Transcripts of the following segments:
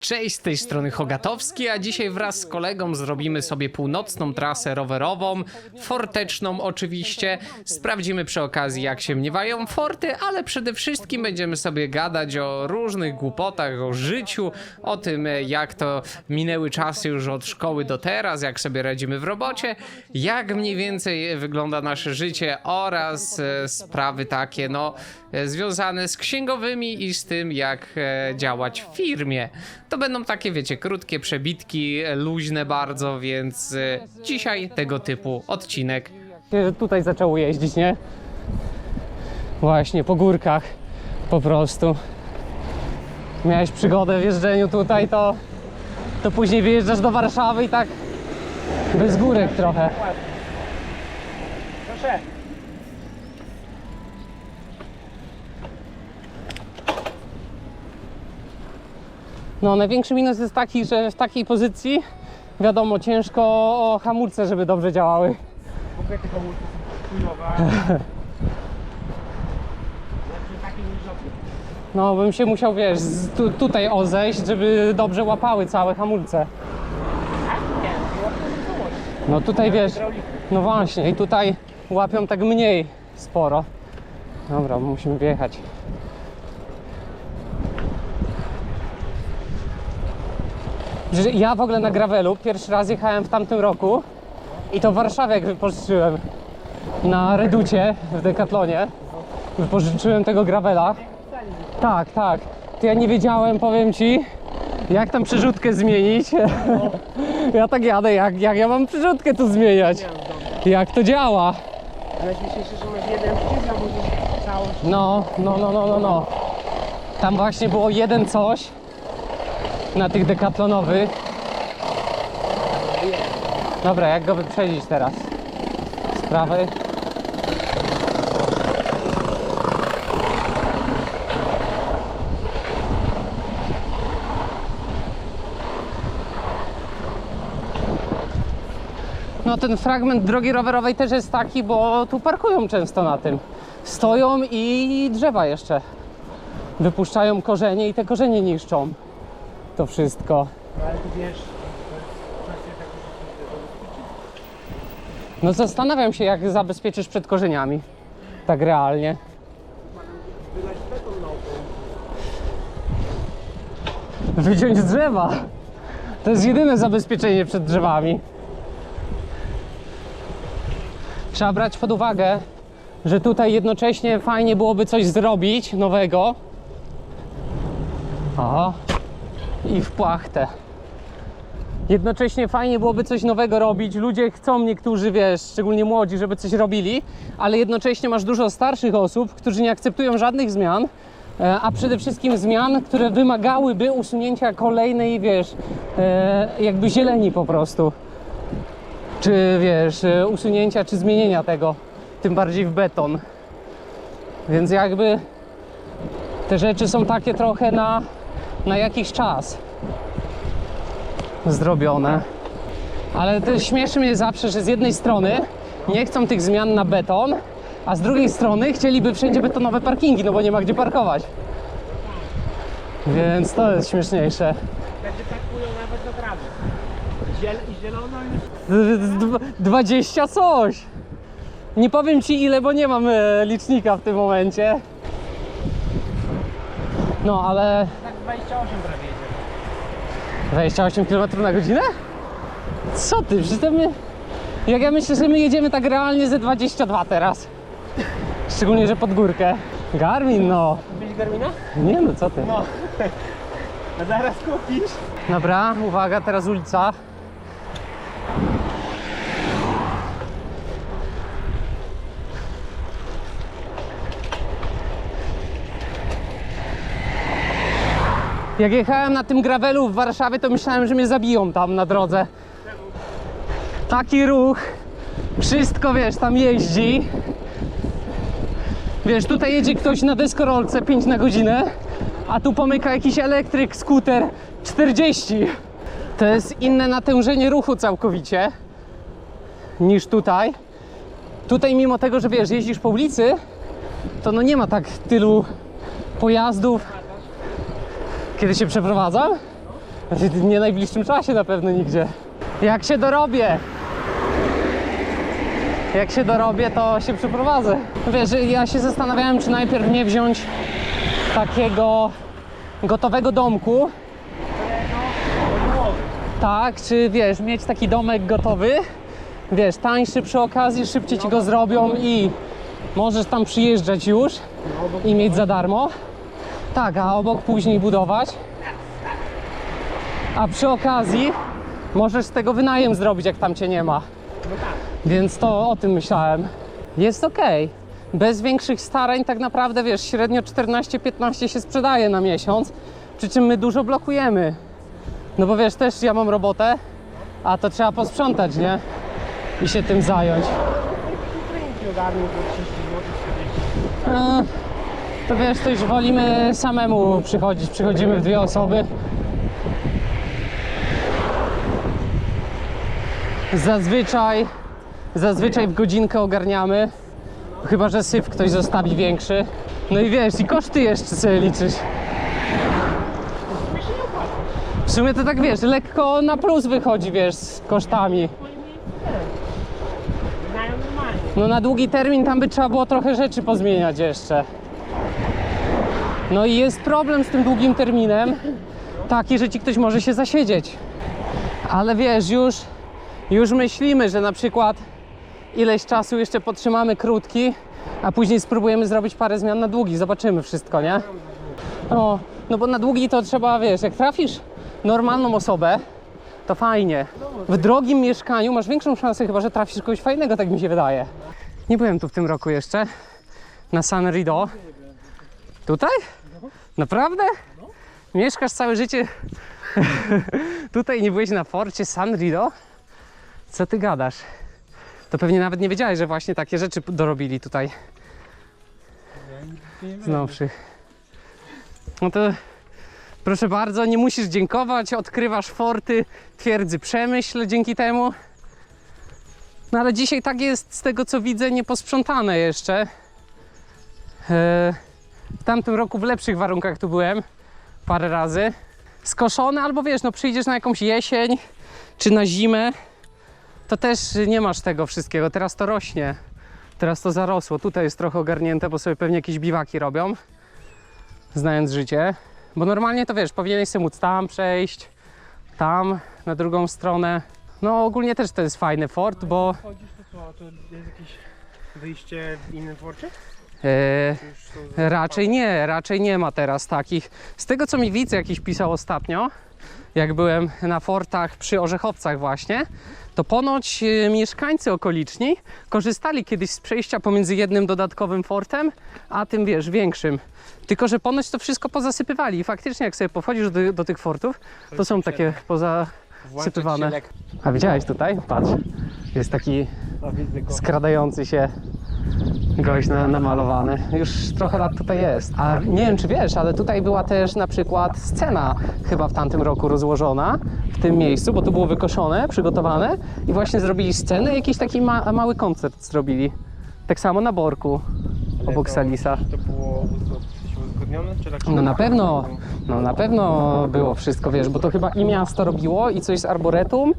Cześć, z tej strony Hogatowski, a dzisiaj wraz z kolegą zrobimy sobie północną trasę rowerową, forteczną oczywiście. Sprawdzimy przy okazji jak się mniewają forty, ale przede wszystkim będziemy sobie gadać o różnych głupotach, o życiu, o tym e, jak to minęły czasy już od szkoły do teraz, jak sobie radzimy w robocie, jak mniej więcej wygląda nasze życie oraz e, sprawy takie, no, związane z księgowymi i z tym, jak e, działać w firmie. To będą takie, wiecie, krótkie przebitki, e, luźne bardzo, więc e, dzisiaj tego typu odcinek. że tutaj zaczęło jeździć, nie? Właśnie, po górkach po prostu. Miałeś przygodę w jeżdżeniu tutaj, to, to później wyjeżdżasz do Warszawy i tak bez górek trochę. Proszę. No, największy minus jest taki, że w takiej pozycji, wiadomo, ciężko o hamulce, żeby dobrze działały. W ogóle te komórki są chujowe. Żadne. No, bym się musiał, wiesz, tu, tutaj ozejść, żeby dobrze łapały całe hamulce. No tutaj wiesz, no właśnie, i tutaj łapią tak mniej sporo. Dobra, musimy wjechać. Ja w ogóle na gravelu pierwszy raz jechałem w tamtym roku i to w Warszawie jak wypożyczyłem na Reducie w Decathlonie. Wypożyczyłem tego gravela. Tak, tak. To ja nie wiedziałem, powiem ci, jak tam przerzutkę zmienić. Ja tak jadę, jak, jak ja mam przerzutkę tu zmieniać? Jak to działa? Najśmieszniejsze, że masz jeden przycisk, a możesz całość. No, no, no, no, no, no. Tam właśnie było jeden coś na tych dekatlonowych. Dobra, jak go wyprzedzić teraz? Z prawej. No ten fragment drogi rowerowej też jest taki, bo tu parkują często na tym. Stoją i drzewa jeszcze wypuszczają korzenie i te korzenie niszczą. To wszystko. No ale tu wiesz. No zastanawiam się, jak zabezpieczysz przed korzeniami. Tak realnie. Wyciąć z drzewa. To jest jedyne zabezpieczenie przed drzewami. Trzeba brać pod uwagę, że tutaj jednocześnie fajnie byłoby coś zrobić nowego. O, i w płachtę. Jednocześnie fajnie byłoby coś nowego robić. Ludzie chcą, niektórzy, wiesz, szczególnie młodzi, żeby coś robili, ale jednocześnie masz dużo starszych osób, którzy nie akceptują żadnych zmian, e, a przede wszystkim zmian, które wymagałyby usunięcia kolejnej, wiesz, e, jakby zieleni po prostu. Czy wiesz, e, usunięcia, czy zmienienia tego, tym bardziej w beton. Więc jakby te rzeczy są takie trochę na, na jakiś czas zrobione. Ale to śmieszy mnie zawsze, że z jednej strony nie chcą tych zmian na beton, a z drugiej strony chcieliby wszędzie betonowe parkingi, no bo nie ma gdzie parkować. Więc to jest śmieszniejsze. Będzie parkują nawet do trawy. I zielono już. D- d- 20 coś. Nie powiem ci ile, bo nie mam e, licznika w tym momencie. No, ale 28 prawie jedzie. 28 km na godzinę? Co ty? Przecież my... Jak ja myślę, że my jedziemy tak realnie ze 22 teraz. Szczególnie, że pod górkę. Garmin, no. Kupić Garmina? Nie no, co ty. No. A zaraz kupisz. Dobra, uwaga, teraz ulica. Jak jechałem na tym gravelu w Warszawie, to myślałem, że mnie zabiją tam na drodze. Taki ruch, wszystko wiesz, tam jeździ. Wiesz, tutaj jedzie ktoś na deskorolce 5 na godzinę, a tu pomyka jakiś elektryk, skuter 40. To jest inne natężenie ruchu całkowicie niż tutaj. Tutaj mimo tego, że wiesz, jeździsz po ulicy, to no nie ma tak tylu pojazdów. Kiedy się przeprowadzam, Nie w najbliższym czasie na pewno nigdzie. Jak się dorobię, jak się dorobię, to się przeprowadzę. Wiesz, ja się zastanawiałem, czy najpierw nie wziąć takiego gotowego domku. Tak, czy wiesz, mieć taki domek gotowy, wiesz, tańszy przy okazji, szybciej ci go zrobią i możesz tam przyjeżdżać już i mieć za darmo. Tak, a obok później budować. A przy okazji możesz z tego wynajem zrobić, jak tam cię nie ma. Więc to o tym myślałem. Jest ok. Bez większych starań, tak naprawdę wiesz, średnio 14-15 się sprzedaje na miesiąc. Przy czym my dużo blokujemy. No bo wiesz, też ja mam robotę, a to trzeba posprzątać, nie? I się tym zająć. Po 30 zł, 40 A, to wiesz, to już wolimy samemu przychodzić. Przychodzimy w dwie osoby. Zazwyczaj, zazwyczaj w godzinkę ogarniamy. Chyba, że syf ktoś zostawi większy. No i wiesz, i koszty jeszcze sobie liczysz. W sumie to tak wiesz, lekko na plus wychodzi, wiesz, z kosztami. No na długi termin tam by trzeba było trochę rzeczy pozmieniać jeszcze. No i jest problem z tym długim terminem, taki, że ci ktoś może się zasiedzieć. Ale wiesz, już, już myślimy, że na przykład ileś czasu jeszcze podtrzymamy krótki, a później spróbujemy zrobić parę zmian na długi. Zobaczymy wszystko, nie? O, no bo na długi to trzeba, wiesz, jak trafisz normalną osobę, to fajnie. W drogim mieszkaniu masz większą szansę chyba, że trafisz kogoś fajnego, tak mi się wydaje. Nie byłem tu w tym roku jeszcze, na San Rido. Tutaj? Naprawdę? Mieszkasz całe życie tutaj, nie byłeś na forcie San Rido? Co ty gadasz? To pewnie nawet nie wiedziałeś, że właśnie takie rzeczy dorobili tutaj z nowszych. No to proszę bardzo, nie musisz dziękować, odkrywasz forty twierdzy Przemyśl dzięki temu. No ale dzisiaj tak jest, z tego co widzę, nieposprzątane jeszcze. E, W tamtym roku w lepszych warunkach tu byłem parę razy. Skoszone, albo wiesz, no przyjdziesz na jakąś jesień czy na zimę, to też nie masz tego wszystkiego. Teraz to rośnie. Teraz to zarosło. Tutaj jest trochę ogarnięte, bo sobie pewnie jakieś biwaki robią, znając życie. Bo normalnie to wiesz, powinieneś sobie móc tam przejść, tam, na drugą stronę. No ogólnie też to jest fajny fort, bo Chodzisz to co, to jest jakieś wyjście w innym forcie? E, raczej nie, raczej nie ma teraz takich. Z tego co mi widz jakiś pisał ostatnio, jak byłem na fortach przy Orzechowcach właśnie, to ponoć e, mieszkańcy okoliczni korzystali kiedyś z przejścia pomiędzy jednym dodatkowym fortem, a tym wiesz, większym. Tylko, że ponoć to wszystko pozasypywali i faktycznie jak sobie pochodzisz do, do tych fortów, to są takie pozasypywane. A widziałeś tutaj? Patrz, jest taki widzę skradający się gość na, namalowany. Już trochę lat tutaj jest. A nie wiem, czy wiesz, ale tutaj była też na przykład scena chyba w tamtym roku rozłożona w tym miejscu, bo tu było wykoszone, przygotowane i właśnie zrobili scenę i jakiś taki ma, mały koncert zrobili. Tak samo na Borku, obok to, Salisa. To było uzgodnione? Czy tak No na pewno, no na pewno było wszystko, wiesz, bo to chyba i miasto robiło i coś z Arboretum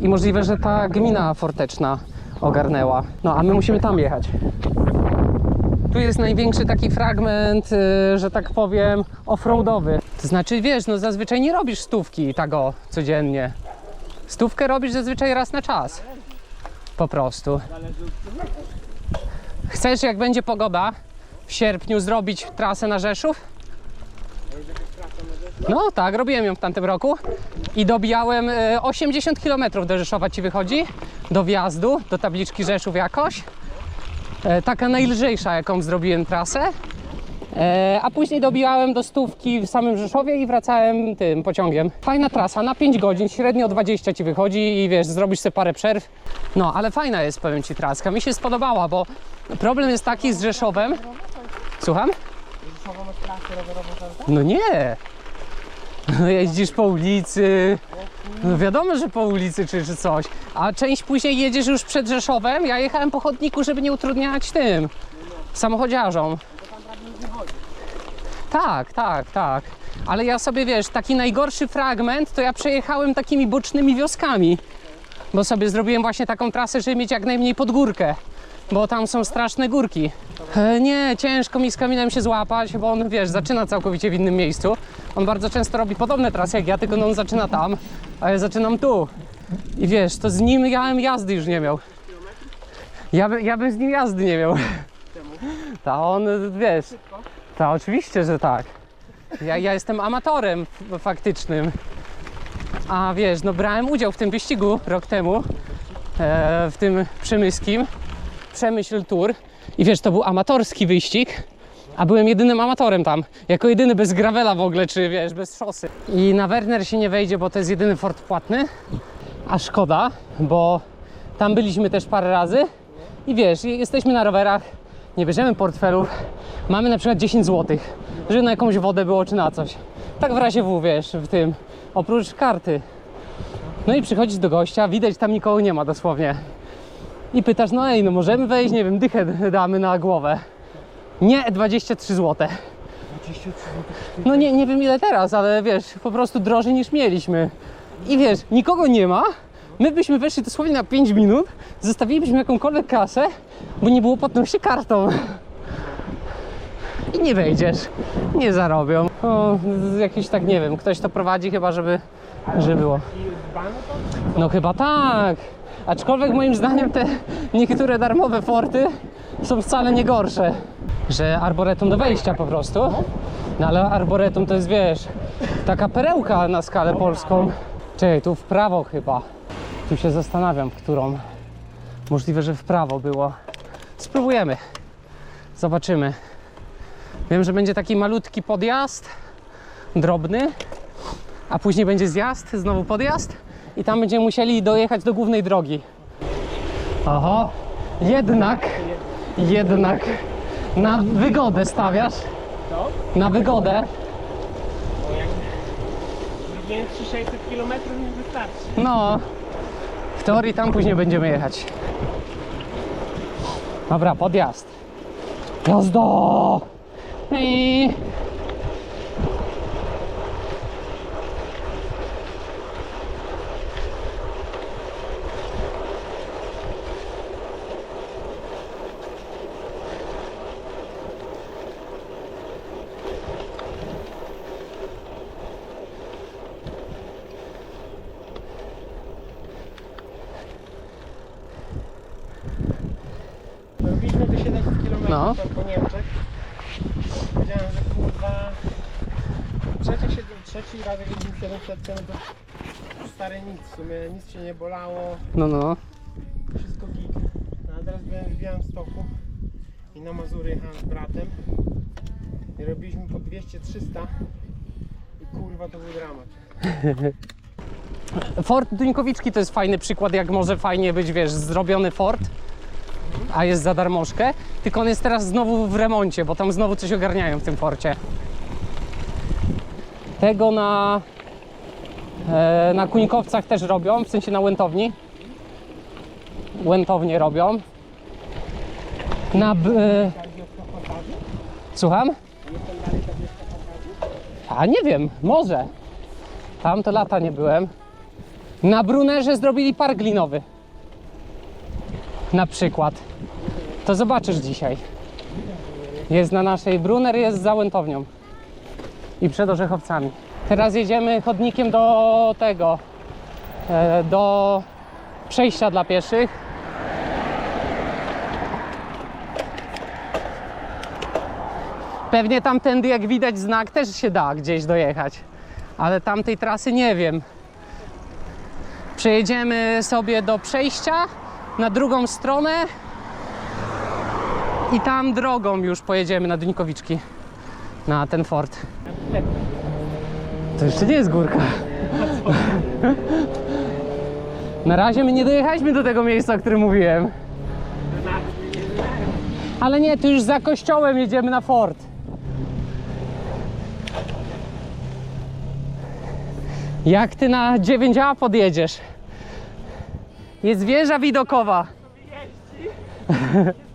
i możliwe, że ta gmina forteczna ogarnęła. No a my musimy tam jechać. Tu jest największy taki fragment, y, że tak powiem, offroadowy. To znaczy, wiesz, no zazwyczaj nie robisz stówki tak o, codziennie. Stówkę robisz zazwyczaj raz na czas. Po prostu. Chcesz, jak będzie pogoda, w sierpniu zrobić trasę na Rzeszów? No tak, robiłem ją w tamtym roku i dobijałem e, 80 km do Rzeszowa ci wychodzi, do wjazdu, do tabliczki Rzeszów jakoś. E, Taka najlżejsza, jaką zrobiłem trasę. E, A później dobijałem do stówki w samym Rzeszowie i wracałem tym pociągiem. Fajna trasa, na 5 godzin, średnio 20 ci wychodzi i wiesz, zrobisz sobie parę przerw. No, ale fajna jest, powiem ci, traska. Mi się spodobała, bo problem jest taki z Rzeszowem. Słucham? No nie. No jeździsz po ulicy. No wiadomo, że po ulicy czy, czy coś. A część później jedziesz już przed Rzeszowem. Ja jechałem po chodniku, żeby nie utrudniać tym samochodziarzom. Tak, tak, tak. Ale ja sobie wiesz, taki najgorszy fragment to ja przejechałem takimi bocznymi wioskami. Bo sobie zrobiłem właśnie taką trasę, żeby mieć jak najmniej pod górkę. Bo tam są straszne górki. E, nie, ciężko mi z Kamilem się złapać, bo on wiesz, zaczyna całkowicie w innym miejscu. On bardzo często robi podobne trasy jak ja, tylko no on zaczyna tam, a ja zaczynam tu. I wiesz, to z nim ja bym jazdy już nie miał. Ja, by, ja bym z nim jazdy nie miał. Ta on, wiesz, ta oczywiście, że tak. Ja, ja jestem amatorem faktycznym. A wiesz, no brałem udział w tym wyścigu rok temu, e, w tym przemyskim, Przemyśl Tour. I wiesz, to był amatorski wyścig, a byłem jedynym amatorem tam. Jako jedyny bez gravela w ogóle, czy wiesz, bez szosy. I na Werner się nie wejdzie, bo to jest jedyny Ford płatny. A szkoda, bo tam byliśmy też parę razy. I wiesz, jesteśmy na rowerach, nie bierzemy portfelów, mamy na przykład 10 zł, żeby na jakąś wodę było czy na coś. Tak w razie W, wiesz, w tym, oprócz karty. No i przychodzisz do gościa, widać tam nikogo nie ma dosłownie. I pytasz, no ej, no możemy wejść, nie wiem, dychę damy na głowę. Nie, 23 zł. 23 zł. No nie, nie wiem ile teraz, ale wiesz, po prostu drożej niż mieliśmy. I wiesz, nikogo nie ma. My byśmy weszli dosłownie na 5 minut, zostawilibyśmy jakąkolwiek kasę, bo nie było płatności kartą. I nie wejdziesz. Nie zarobią. O, jakiś tak, nie wiem, ktoś to prowadzi chyba, żeby, żeby było. No chyba tak. Aczkolwiek moim zdaniem te niektóre darmowe forty są wcale nie gorsze. Że arboretum do wejścia po prostu. No ale arboretum to jest, wiesz, taka perełka na skalę polską. Czekaj, tu w prawo chyba. Tu się zastanawiam, w którą. Możliwe, że w prawo było. Spróbujemy. Zobaczymy. Wiem, że będzie taki malutki podjazd, drobny, a później będzie zjazd, znowu podjazd i tam będziemy musieli dojechać do głównej drogi. Oho, jednak, jednak na wygodę stawiasz. Na wygodę. Zrobiłem 3600 km nie wystarczy. No, w teorii tam później będziemy jechać. Dobra, podjazd. Jazda! I... Robiliśmy te 700 km No. po Niemczech. Powiedziałem, że kurwa... Siedem, trzeci raz jak jeździmy 700 km to stare nic, w sumie nic się nie bolało, No, no. wszystko git. No, a teraz byłem w Białymstoku i na Mazury jechałem z bratem. I robiliśmy po 200-300 i kurwa to był dramat. Fort Duńkowiczki to jest fajny przykład, jak może fajnie być, wiesz, zrobiony fort, a jest za darmożkę, tylko on jest teraz znowu w remoncie, bo tam znowu coś ogarniają w tym forcie. Tego na, e, na Kuńkowcach też robią, w sensie na Łętowni. Łętownie robią. Na... E, słucham? A nie wiem, może. Tam to lata nie byłem. Na Brunerze zrobili park glinowy. Na przykład. To zobaczysz dzisiaj. Jest na naszej Brunner, jest za Łętownią. I przed Orzechowcami. Teraz jedziemy chodnikiem do tego, e, do przejścia dla pieszych. Pewnie tamtędy, jak widać znak, też się da gdzieś dojechać. Ale tamtej trasy nie wiem. Przejedziemy sobie do przejścia drugą stronę i tam drogą już pojedziemy na Duńkowiczki, na ten fort. To jeszcze nie jest górka. Na razie my nie dojechaliśmy do tego miejsca, o którym mówiłem. Ale nie, tu już za kościołem jedziemy na fort. Jak ty na 9A podjedziesz? Jest wieża widokowa.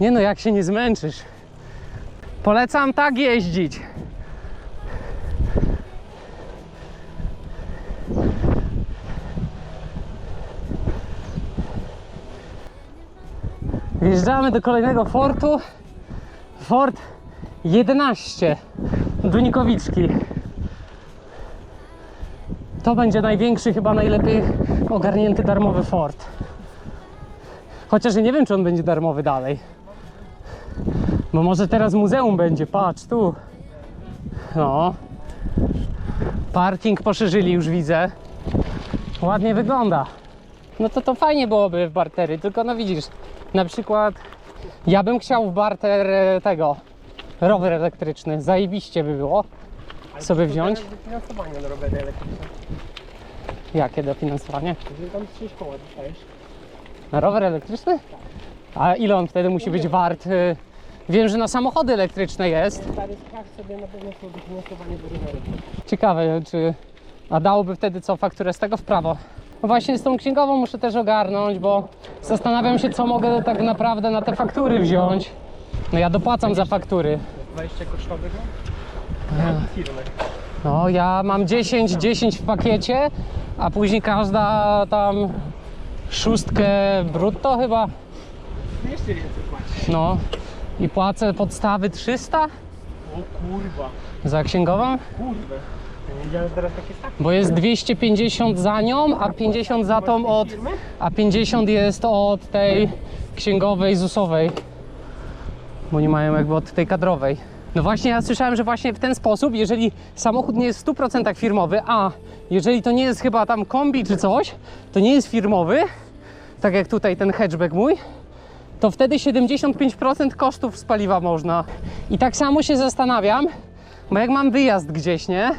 Nie no, jak się nie zmęczysz. Polecam tak jeździć. Wjeżdżamy do kolejnego fortu. Fort 11 Dunikowiczki. To będzie największy, chyba najlepiej ogarnięty darmowy fort. Chociaż nie wiem, czy on będzie darmowy dalej. Bo może teraz muzeum będzie, patrz tu. No. Parking poszerzyli już widzę. Ładnie wygląda. No to to fajnie byłoby w bartery, tylko no widzisz, na przykład ja bym chciał w barter e, tego rower elektryczny, zajebiście by było sobie wziąć. Finansowanie na rowery elektryczne. Jakie dofinansowanie? Jeżeli tam 6 koła dostajesz. Na rower elektryczny? A ile on wtedy musi być wart? y, Wiem, że na samochody elektryczne jest. Stary sprawdź sobie na pewno są dofinansowanie do. Ciekawe, czy. A dałoby wtedy co fakturę z tego w prawo? No właśnie z tą księgową muszę też ogarnąć, bo zastanawiam się, co mogę tak naprawdę na te faktury wziąć. No ja dopłacam za faktury. 20 kosztowego? Jaki firmy? No ja mam 10, 10 w pakiecie, a później każda tam szóstkę brutto chyba. Jeszcze więcej płacisz. No i płacę podstawy 300 O kurwa. za księgową, Kurwa. Ja nie wiedziałem, że teraz takie stawki. bo jest 250 za nią, a 50 za tą od. Firmy? A 50 jest od tej księgowej ZUS-owej. Bo nie mają jakby od tej kadrowej. No właśnie ja słyszałem, że właśnie w ten sposób, jeżeli samochód nie jest w 100% firmowy, a jeżeli to nie jest chyba tam kombi czy coś, to nie jest firmowy, tak jak tutaj ten hatchback mój, to wtedy 75% kosztów z paliwa można. I tak samo się zastanawiam, bo jak mam wyjazd gdzieś, nie?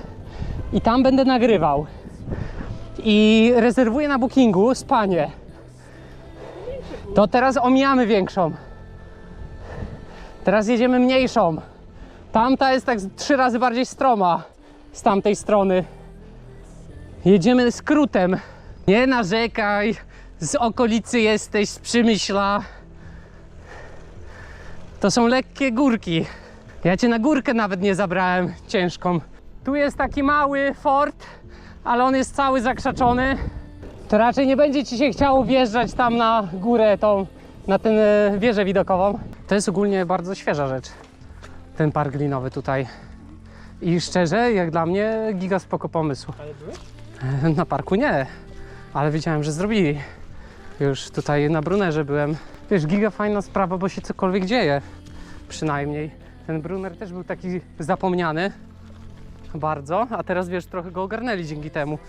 I tam będę nagrywał. I rezerwuję na bookingu spanie. To teraz omijamy większą. Teraz jedziemy mniejszą. Tamta jest tak trzy razy bardziej stroma z tamtej strony. Jedziemy skrótem. Nie narzekaj, z okolicy jesteś, z Przymyśla. To są lekkie górki. Ja cię na górkę nawet nie zabrałem ciężką. Tu jest taki mały fort, ale on jest cały zakrzaczony. To raczej nie będzie ci się chciało wjeżdżać tam na górę tą, na tę e, wieżę widokową. To jest ogólnie bardzo świeża rzecz, ten park glinowy tutaj. I szczerze, jak dla mnie, giga spoko pomysł. Ale byłeś? Na parku nie, ale wiedziałem, że zrobili. Już tutaj na Brunerze byłem. Wiesz, giga fajna sprawa, bo się cokolwiek dzieje. Przynajmniej. Ten Brunner też był taki zapomniany. Bardzo, a teraz wiesz, trochę go ogarnęli dzięki temu.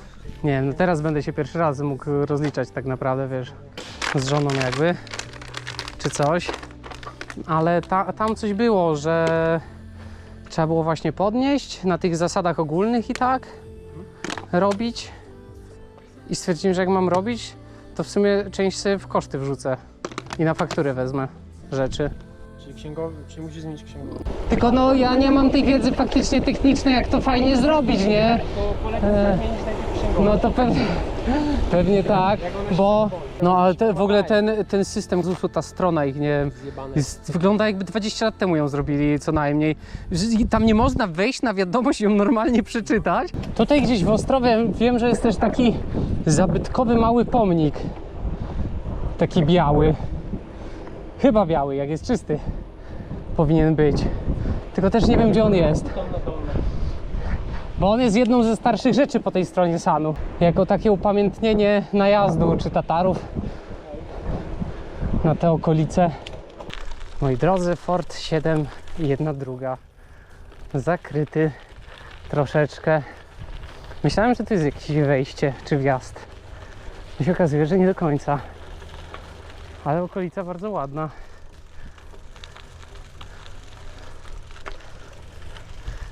Nie wiem, no teraz będę się pierwszy raz mógł rozliczać tak naprawdę, wiesz, z żoną jakby, czy coś. Ale ta, tam coś było, że trzeba było właśnie podnieść na tych zasadach ogólnych i tak robić. I stwierdziłem, że jak mam robić, to w sumie część sobie w koszty wrzucę i na fakturę wezmę rzeczy. Czyli księgowy, czyli musisz zmienić księgowy. Tylko no ja nie mam tej wiedzy faktycznie technicznej, jak to fajnie zrobić, nie? To polecam E, zmienić najpierw księgowy. No to pewnie, pewnie tak, bo no ale te, w ogóle ten, ten system ZUS-u, ta strona ich nie Zjebane. jest, wygląda jakby 20 lat temu ją zrobili co najmniej. Że Tam nie można wejść na wiadomość i ją normalnie przeczytać. Tutaj gdzieś w Ostrowie wiem, że jest też taki zabytkowy mały pomnik. Taki biały. Chyba biały, jak jest czysty. Powinien być. Tylko też nie wiem, gdzie on jest. Bo on jest jedną ze starszych rzeczy po tej stronie Sanu. Jako takie upamiętnienie najazdu czy Tatarów na te okolice. Moi drodzy, Fort 7 i jedna druga. Zakryty troszeczkę. Myślałem, że to jest jakieś wejście czy wjazd. I się okazuje, że nie do końca. Ale okolica bardzo ładna.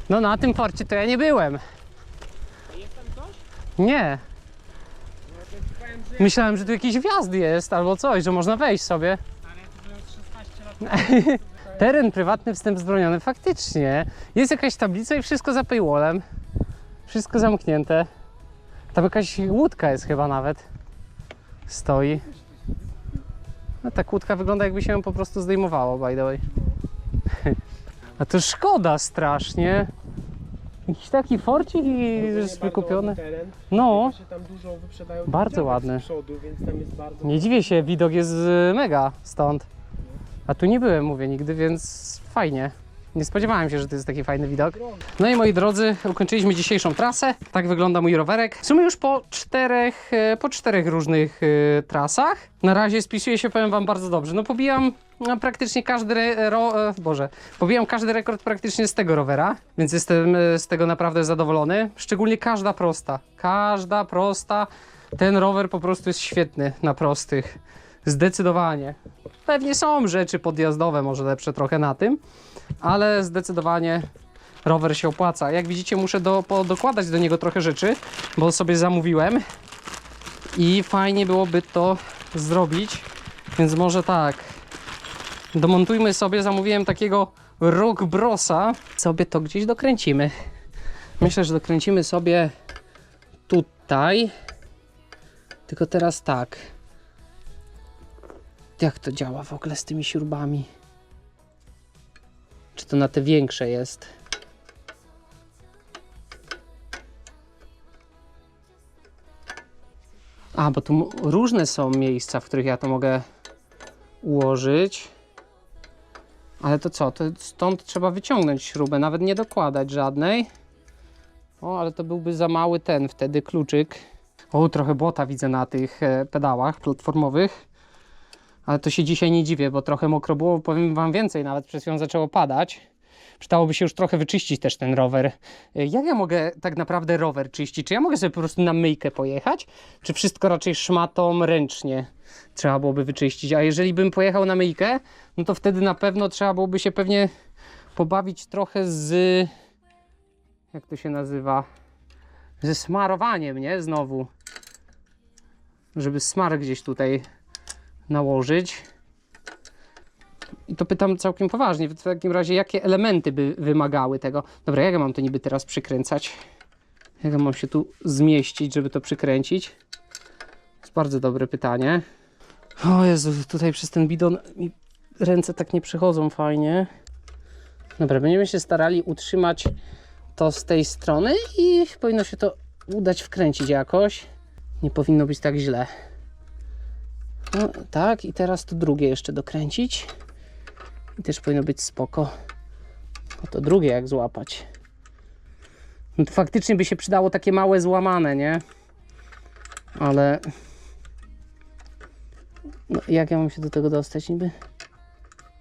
No na tym forcie to ja nie byłem. Jest tam coś? Nie. No Myślałem, że tu jakiś wjazd jest albo coś, że można wejść sobie. ale to było 16 lat Teren prywatny, wstęp zbroniony. Faktycznie. Jest jakaś tablica i wszystko za paywallem. Wszystko zamknięte. Tam jakaś łódka jest chyba nawet. Stoi. No ta łódka wygląda jakby się ją po prostu zdejmowało, by the way. A to szkoda strasznie. Jakiś taki forcik i jest wykupiony. teren. No, Bardzo ładny. Przodu, bardzo nie dziwię się, widok jest y, mega stąd. A tu nie byłem, mówię, nigdy, więc fajnie. Nie spodziewałem się, że to jest taki fajny widok. No i moi drodzy, ukończyliśmy dzisiejszą trasę. Tak wygląda mój rowerek. W sumie już po czterech, e, po czterech różnych e, trasach. Na razie spisuje się, powiem wam, bardzo dobrze. No pobijam no, praktycznie każdy, ro, e, boże, pobijam każdy rekord praktycznie z tego rowera, więc jestem e, z tego naprawdę zadowolony. Szczególnie każda prosta. Każda prosta. Ten rower po prostu jest świetny na prostych. Zdecydowanie. Pewnie są rzeczy podjazdowe, może lepsze trochę na tym, ale zdecydowanie rower się opłaca. Jak widzicie, muszę do, dokładać do niego trochę rzeczy, bo sobie zamówiłem i fajnie byłoby to zrobić, więc może tak. Domontujmy sobie, zamówiłem takiego rock brosa, sobie to gdzieś dokręcimy. Myślę, że dokręcimy sobie tutaj. Tylko teraz tak. Jak to działa w ogóle z tymi śrubami? Czy to na te większe jest? A, bo tu różne są miejsca, w których ja to mogę ułożyć. Ale to co? To stąd trzeba wyciągnąć śrubę, nawet nie dokładać żadnej. O, ale to byłby za mały ten wtedy kluczyk. O, trochę błota widzę na tych e, pedałach platformowych. Ale to się dzisiaj nie dziwię, bo trochę mokro było. Powiem Wam więcej, nawet przez chwilę zaczęło padać. Przydałoby się już trochę wyczyścić też ten rower. Jak ja mogę tak naprawdę rower czyścić? Czy ja mogę sobie po prostu na myjkę pojechać? Czy wszystko raczej szmatą ręcznie trzeba byłoby wyczyścić? A jeżeli bym pojechał na myjkę, no to wtedy na pewno trzeba byłoby się pewnie pobawić trochę z... Jak to się nazywa? Ze smarowaniem, nie? Znowu. Żeby smar gdzieś tutaj nałożyć. I to pytam całkiem poważnie. W takim razie, jakie elementy by wymagały tego? Dobra, jak ja mam to niby teraz przykręcać? Jak ja mam się tu zmieścić, żeby to przykręcić? To jest bardzo dobre pytanie. O Jezu, tutaj przez ten bidon mi ręce tak nie przychodzą fajnie. Dobra, będziemy się starali utrzymać to z tej strony i powinno się to udać wkręcić jakoś. Nie powinno być tak źle. No, tak, i teraz to drugie jeszcze dokręcić. I też powinno być spoko. No to drugie jak złapać. No faktycznie by się przydało takie małe złamane, nie? Ale... No, jak ja mam się do tego dostać niby?